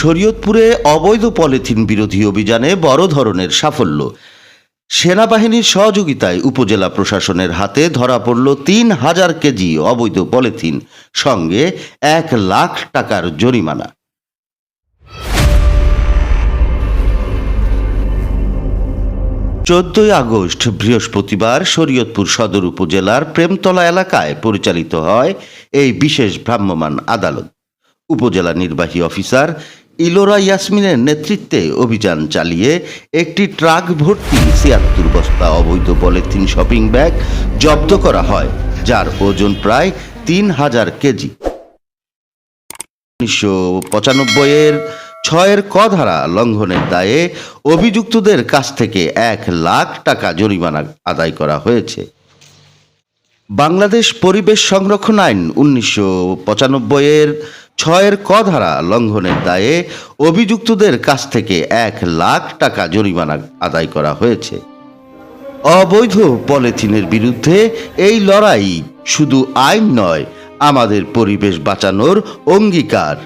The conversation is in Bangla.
শরীয়তপুরে অবৈধ পলিথিন বিরোধী অভিযানে বড় ধরনের সাফল্য। সেনাবাহিনীর সহযোগিতায় উপজেলা প্রশাসনের হাতে ধরা পড়ল তিন হাজার কেজি অবৈধ পলিথিন, সঙ্গে এক লাখ টাকার জরিমানা। চোদ্দই আগস্ট, বৃহস্পতিবার, শরীয়তপুর সদর উপজেলার প্রেমতলা এলাকায় পরিচালিত হয় এই বিশেষ ভ্রাম্যমাণ আদালত। উপজেলা নির্বাহী অফিসার ইলোরা ইয়াসমিনের নেতৃত্বে অভিযান চালিয়ে একটি ট্রাক ভর্তি ছিয়াত্তর বস্তা অবৈধ পলিথিন শপিং ব্যাগ জব্দ করা হয়, যার ওজন প্রায় তিন হাজার কেজি। উনিশশো পঁচানব্বইয়ের ছয়ের ক ধারা লঙ্ঘনের দায়ে অভিযুক্তদের কাছ থেকে এক লাখ টাকা জরিমানা আদায় করা হয়েছে। বাংলাদেশ পরিবেশ সংরক্ষণ আইন উনিশশো পঁচানব্বইয়ের ছয়ের ক ধারা লঙ্ঘনের দায়ে অভিযুক্তদের কাছ থেকে এক লাখ টাকা জরিমানা আদায় করা হয়েছে। অবৈধ পলিথিনের বিরুদ্ধে এই লড়াই শুধু আইন নয়, আমাদের পরিবেশ বাঁচানোর অঙ্গীকার।